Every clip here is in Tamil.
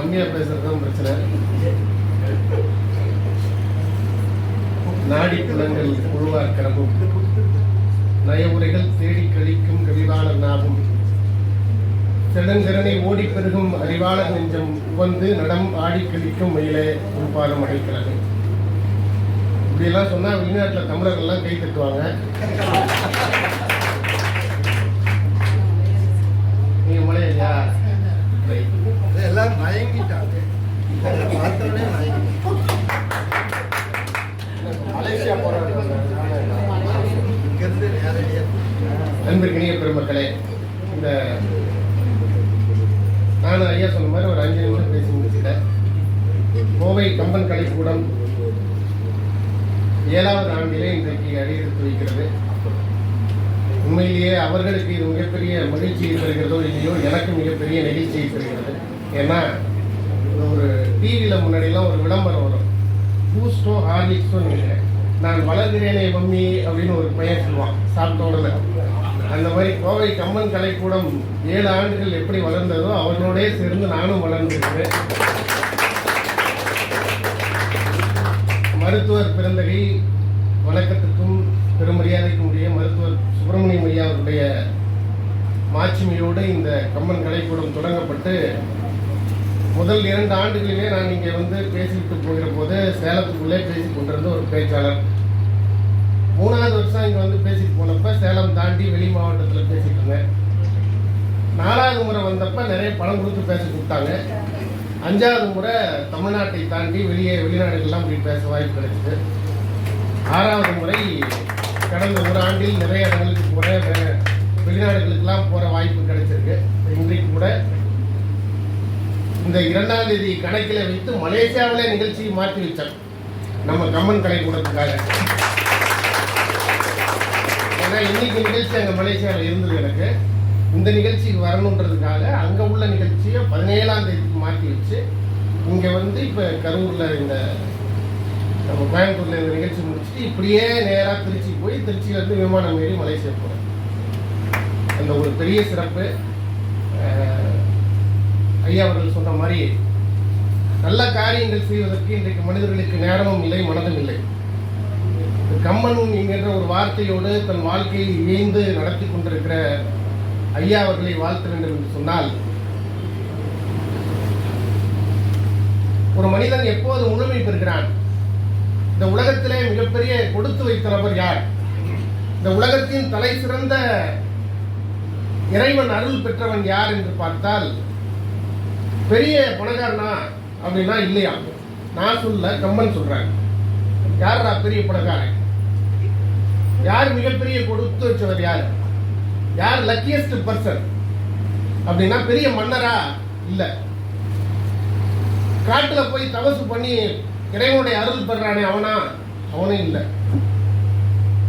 கம்மியா பேசுறது தான் பிரச்சனை. நாடி புலங்கள் உழுவார் கிளம்பும். நயவுரைகள் தேடி கழிக்கும் கவிவாளர் நாவும் செடுங்கரணை ஓடி பெருகும் அறிவாளர் நெஞ்சம் உவந்து நடம் ஆடி கழிக்கும் மயிலே உருப்பாலம் அடைக்கிறது. இப்படியெல்லாம் சொன்னா வெளிநாட்டுல தமிழர்கள்லாம் கை தட்டுவாங்க. எல்லாம் மயங்கிட்டாங்க. பார்த்தோன்னே மயங்கிட்டாங்க. மலேசியா போராட்டம் இங்கிருந்து நேரடியாக அன்பிற்கினிய பெருமக்களே இந்த நான் ஐயா சொன்ன மாதிரி ஒரு அஞ்சு நிமிஷம் பேசி முடிச்சுட்டேன் கோவை கம்பன் கலைக்கூடம் ஏழாவது ஆண்டிலே இன்றைக்கு அடியெடுத்து வைக்கிறது. உண்மையிலேயே அவர்களுக்கு இது மிகப்பெரிய மகிழ்ச்சியை தருகிறதோ இல்லையோ எனக்கு மிகப்பெரிய நெகிழ்ச்சியை தருகிறது. ஏன்னா ஒரு டிவியில் முன்னாடிலாம் ஒரு விளம்பரம் வரும். பூஸ்டோ ஹார்லிக்ஸோ நினைக்கிறேன் நான் வளர்கிறேனே மம்மி அப்படின்னு ஒரு பையன் சொல்லுவான் சாப்பிட்ட உடனே. அந்த மாதிரி கோவை கம்மன் கலைக்கூடம் ஏழு ஆண்டுகள் எப்படி வளர்ந்ததோ அவர்களோடே சேர்ந்து நானும் வளர்ந்திருக்கிறேன். மருத்துவர் பிறந்தகை வணக்கத்துக்கும் பெருமரியாதைக்கும் உரிய மருத்துவர் சுப்பிரமணியம் ஐயா அவருடைய மாட்சிமையோடு இந்த கம்மன் கலைக்கூடம் தொடங்கப்பட்டு முதல் இரண்டு ஆண்டுகளிலே நான் இங்கே வந்து பேசிட்டு போகிற போது சேலத்துக்குள்ளே பேசி கொண்டிருந்த ஒரு பேச்சாளர். மூணாவது வருஷம் இங்கே வந்து பேசிட்டு போனப்ப சேலம் தாண்டி வெளி மாவட்டத்தில் பேசிட்டு இருந்தேன். நாலாவது முறை வந்தப்ப நிறைய பணம் கொடுத்து பேச கொடுத்தாங்க அஞ்சாவது முறை தமிழ்நாட்டை தாண்டி வெளியே வெளிநாடுகள்லாம் போய் பேச வாய்ப்பு கிடைச்சிது. ஆறாவது முறை கடந்த ஒரு ஆண்டில் நிறைய இடங்களுக்கு கூட வெளிநாடுகளுக்கெல்லாம் போகிற வாய்ப்பு கிடைச்சிருக்கு. இன்றைக்கு கூட இந்த இரண்டாம் தேதி கணக்கில் வைத்து மலேசியாவிலே நிகழ்ச்சியை மாற்றி வச்சாங்க நம்ம கம்மன் கலை கூடத்துக்காக ஏன்னா இன்னைக்கு நிகழ்ச்சி அங்கே மலேசியாவில் இருந்தது எனக்கு. இந்த நிகழ்ச்சிக்கு வரணுன்றதுக்காக அங்கே உள்ள நிகழ்ச்சியை பதினேழாம் தேதிக்கு மாற்றி வச்சு இங்கே வந்து இப்போ கரூரில் இந்த நம்ம கோயம்புத்தூரில் இந்த நிகழ்ச்சி முடிச்சுட்டு இப்படியே நேராக திருச்சி போய் திருச்சியிலேருந்து விமானம் ஏறி மலேசியா போகிறேன் அந்த ஒரு பெரிய சிறப்பு. ஐயா அவர்கள் சொன்ன மாதிரி நல்ல காரியங்கள் செய்வதற்கு இன்றைக்கு மனிதர்களுக்கு நேரமும் இல்லை மனதும் இல்லை. கம்மன் என்கின்ற ஒரு வார்த்தையோடு தன் வாழ்க்கையில் இணைந்து நடத்தி கொண்டிருக்கிற ஐயா அவர்களை வாழ்த்த வேண்டும் என்று சொன்னால் ஒரு மனிதன் எப்போது முழுமை பெறுகிறான்? இந்த உலகத்திலே மிகப்பெரிய கொடுத்து வைத்த நபர் யார்? இந்த உலகத்தின் தலை சிறந்த இறைவன் அருள் பெற்றவன் யார் என்று பார்த்தால் பெரிய பணக்காரனா அப்படின்னா இல்லையா? நான் சொல்ல கம்மன் சொல்றேன் யாரா பெரிய பணக்காரன்? யார் மிகப்பெரிய கொடுத்து வச்சவர் யார்? யார் லக்கியஸ்ட் பர்சன் அப்படின்னா பெரிய மன்னரா இல்லை. காட்டுல போய் தவசு பண்ணி இறைவனுடைய அருள் பெறானே அவனா? அவனும் இல்லை.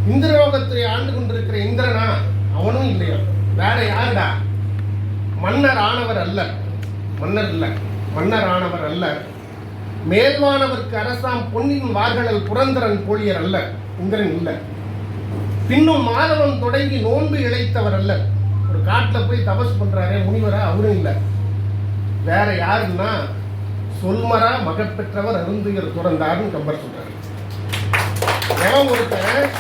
இந்திரலோகத்தை ஆண்டு கொண்டிருக்கிற இந்திரனா? அவனும் இல்லையா. வேற யாருடா? மன்னர் ஆனவர் அல்ல மன்னர் மன்னரானவர் மன்னர் ஆனவர் அல்ல. மேல்வானவர்க்கு அரசாம் பொன்னின் வார்கடல் புரந்தரன் போலியர் அல்ல இந்திரன் இல்லை. பின்னும் மாதவன் தொடங்கி நோன்பு இழைத்தவர் அல்ல. ஒரு காட்டுல போய் தபஸ் பண்றாரே முனிவரா அவரும் இல்லை. வேற யாருன்னா சொல்மரா மகப்பெற்றவர் அருந்துயர் துறந்தார்னு கம்பர் சொல்றாரு. எவன் ஒருத்தன்?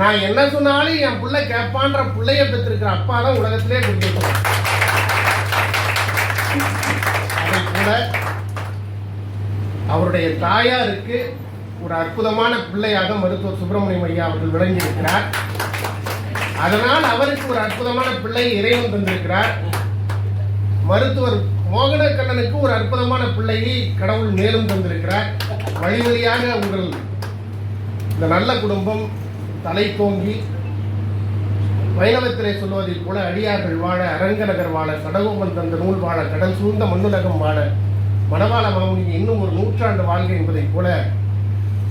நான் என்ன சொன்னாலும் என் பிள்ளை கேட்பான்ற பிள்ளைய பெற்றிருக்கிற அப்பா தான் உலகத்திலே கொடுத்துருக்கோம் அவருடைய தாயாருக்கு ஒரு அற்புதமான பிள்ளையாக மருத்துவர் சுப்பிரமணியம் ஐயா அவர்கள் விளங்கியிருக்கிறார். அதனால் அவருக்கு ஒரு அற்புதமான பிள்ளை இறைவன் தந்திருக்கிறார். மருத்துவர் மோகனக்கண்ணனுக்கு ஒரு அற்புதமான பிள்ளையை கடவுள் மேலும் தந்திருக்கிறார். வழி வழியாக உங்கள் இந்த நல்ல குடும்பம் தலை தோங்கி வைணவத்திலே சொல்வதைப் போல அடியார்கள் வாழ அரங்கநகர் வாழ சடகோபன் தந்த நூல் வாழ கடல் சூழ்ந்த மண்ணுலகம் வாழ மணவாள மாமுனி இன்னும் ஒரு நூற்றாண்டு வாழ்க என்பதைப் போல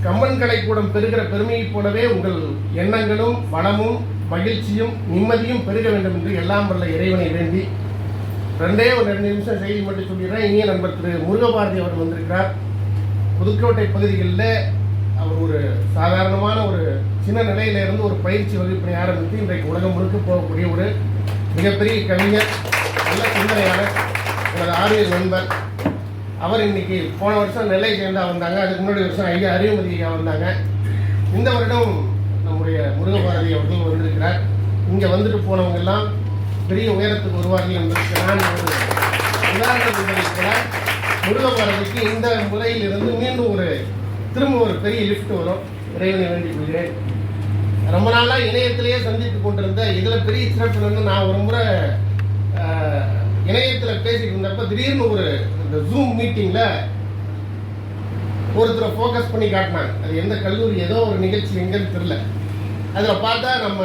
கம்மன்களை கூடம் பெறுகிற பெருமையைப் போலவே உங்கள் எண்ணங்களும் வளமும் மகிழ்ச்சியும் நிம்மதியும் பெருக வேண்டும் என்று எல்லாம் வல்ல இறைவனை வேண்டி. ரெண்டே ஒரு ரெண்டு நிமிஷம் செய்தி மட்டும் சொல்லிடுறேன். இனிய நண்பர் திரு முருகபாரதி அவர் வந்திருக்கிறார். புதுக்கோட்டை பகுதிகளில் அவர் ஒரு சாதாரணமான ஒரு சின்ன நிலையிலிருந்து ஒரு பயிற்சி வகுப்பினை ஆரம்பித்து இன்றைக்கு உலகம் முழுக்க போகக்கூடிய ஒரு மிகப்பெரிய கவிஞர் நல்ல சிந்தனையாளர் எனது ஆரியர் நண்பர். அவர் இன்னைக்கு போன வருஷம் நெல்லை சேர்ந்தா வந்தாங்க. அதுக்கு முன்னாடி வருஷம் ஐயா அறிவுமதியா வந்தாங்க. இந்த வருடம் நம்முடைய முருகபாரதி அவர்கள் வந்திருக்கிறார். இங்கே வந்துட்டு போனவங்க எல்லாம் பெரிய உயரத்துக்கு வருவார்கள் என்பதற்கு நான் ஒரு உதாரணம் முன்வைக்கிறேன் முருகபாரதிக்கு இந்த முறையிலிருந்து மீண்டும் ஒரு திரும்ப ஒரு பெரிய லிஃப்ட் வரும். இறைவனை வேண்டிக் கொள்கிறேன். ரொம்ப நாளாக இணையத்திலேயே சந்தித்து கொண்டிருந்த இதில் பெரிய சிறப்பு வந்து நான் ஒரு முறை இணையத்தில் பேசிட்டு இருந்தப்ப திடீர்னு ஒரு இந்த ஜூம் மீட்டிங்கில் ஒருத்தரை ஃபோக்கஸ் பண்ணி காட்டினாங்க. அது எந்த கல்லூரி ஏதோ ஒரு நிகழ்ச்சி எங்கன்னு தெரியல. அதில் பார்த்தா நம்ம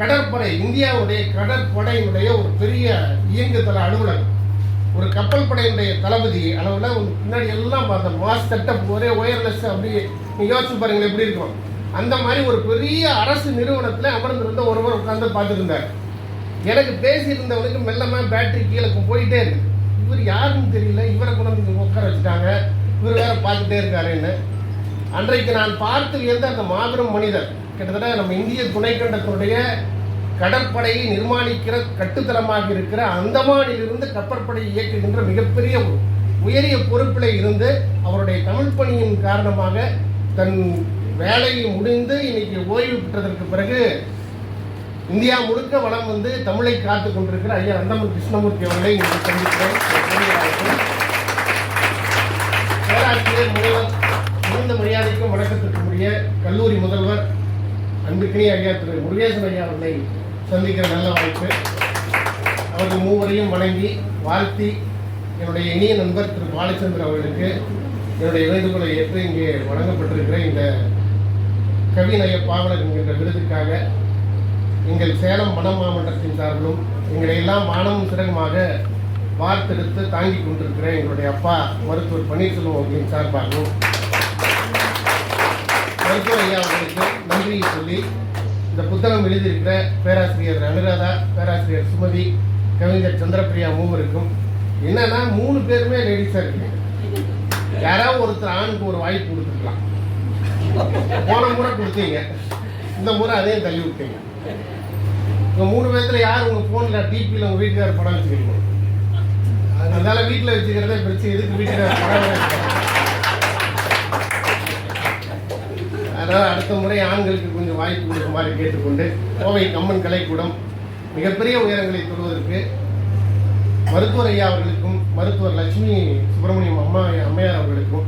கடற்படை இந்தியாவுடைய கடற்படையினுடைய ஒரு பெரிய இயங்குதள அலுவலகம். ஒரு கப்பல் படையினுடைய தளபதி அளவில் ஒரு பின்னாடி எல்லாம் அந்த மாஸ் செட்டப் ஒரே ஒயர்லெஸ் அப்படி நீங்க யோசிச்சு பாருங்கள் எப்படி இருக்கும். அந்த மாதிரி ஒரு பெரிய அரசு நிறுவனத்தில் அமர்ந்திருந்த ஒருவர் உட்கார்ந்து பார்த்துருந்தார் இருந்தார். எனக்கு பேசியிருந்தவனுக்கு மெல்லமாக பேட்டரி கீழே போயிட்டே இருக்கு. இவர் யாருன்னு தெரியல. இவரை கொண்டு வந்து உட்கார வச்சுட்டாங்க. இவர் வேற பார்த்துட்டே இருக்காருன்னு. அன்றைக்கு நான் பார்த்து வியந்த அந்த மாபெரும் மனிதர் கிட்டத்தட்ட நம்ம இந்திய துணைக்கண்டத்தினுடைய கடற்படையை நிர்மாணிக்கிற கட்டுத்தளமாக இருக்கிற அந்தமானிலிருந்து கப்பற்படையை இயக்குகின்ற மிகப்பெரிய உயரிய பொறுப்பில் இருந்து அவருடைய தமிழ் பணியின் காரணமாக தன் வேலையை முடிந்து இன்னைக்கு ஓய்வு பெற்றதற்கு பிறகு இந்தியா முழுக்க வளம் வந்து தமிழை காத்து கொண்டிருக்கிற ஐயா அந்தமன் கிருஷ்ணமூர்த்தி அவர்களை இங்கு சந்திக்கிறேன். பேராசிரியர் முதல்வர் மிகுந்த மரியாதைக்கும் வணக்கத்திற்குரிய கல்லூரி முதல்வர் அன்புக்கினி ஐயா திரு முருகேசன் ஐயா அவர்களை சந்திக்கிற நல்ல வாய்ப்பு. அவர்கள் மூவரையும் வணங்கி வாழ்த்தி என்னுடைய இனிய நண்பர் திரு பாலச்சந்திரன் அவர்களுக்கு என்னுடைய வேண்டுகோளை ஏற்று இங்கே வழங்கப்பட்டிருக்கிற இந்த கவிநய பாவலர் என்கின்ற விருதுக்காக எங்கள் சேலம் வன மாவட்டத்தின் சார்பிலும் எங்களை எல்லாம் வானமும் சிறகுமாக வார்த்தெடுத்து தாங்கி கொண்டிருக்கிற எங்களுடைய அப்பா மருத்துவர் பன்னீர்செல்வம் அவர்களின் சார்பாகவும் மருத்துவர் ஐயா அவர்களுக்கு நன்றியை சொல்லி இந்த புத்தகம் எழுதியிருக்கிற பேராசிரியர் அனுராதா பேராசிரியர் சுமதி கவிஞர் சந்திரபிரியா மூவருக்கும் என்னன்னா மூணு பேருமே லேடிஸாக இருக்கீங்க. யாராவது ஒருத்தர் ஆணுக்கு ஒரு வாய்ப்பு கொடுத்துருக்கலாம். போன கூட கொடுத்தீங்க. இந்த முறை அதையும் தள்ளி விட்டீங்க. உங்க மூணு பேர்த்துல யார் உங்க போன்ல டிபியில் உங்க வீட்டுக்கார படம் வச்சுக்கிறீங்க? அதனால வீட்டில் வச்சுக்கிறதே பிரச்சனை எதுக்கு வீட்டுக்கார படம் அதனால் அதனால அடுத்த முறை ஆண்களுக்கு கொஞ்சம் வாய்ப்பு கொடுக்குமாறு கேட்டுக்கொண்டு கோவை கம்மன் கலைக்கூடம் மிகப்பெரிய உயரங்களை தொடுவதற்கு மருத்துவர் ஐயா அவர்களுக்கும் மருத்துவர் லட்சுமி சுப்பிரமணியம் அம்மா அம்மையார் அவர்களுக்கும்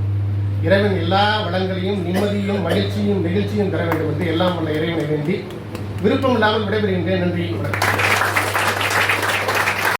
இறைவன் எல்லா வளங்களையும் நிம்மதியும் மகிழ்ச்சியும் நெகிழ்ச்சியும் தர வேண்டும் என்று எல்லாம் உள்ள இறைவனை வேண்டி விருப்பம் இல்லாமல் விடைபெறுகின்றேன். நன்றி. வணக்கம்.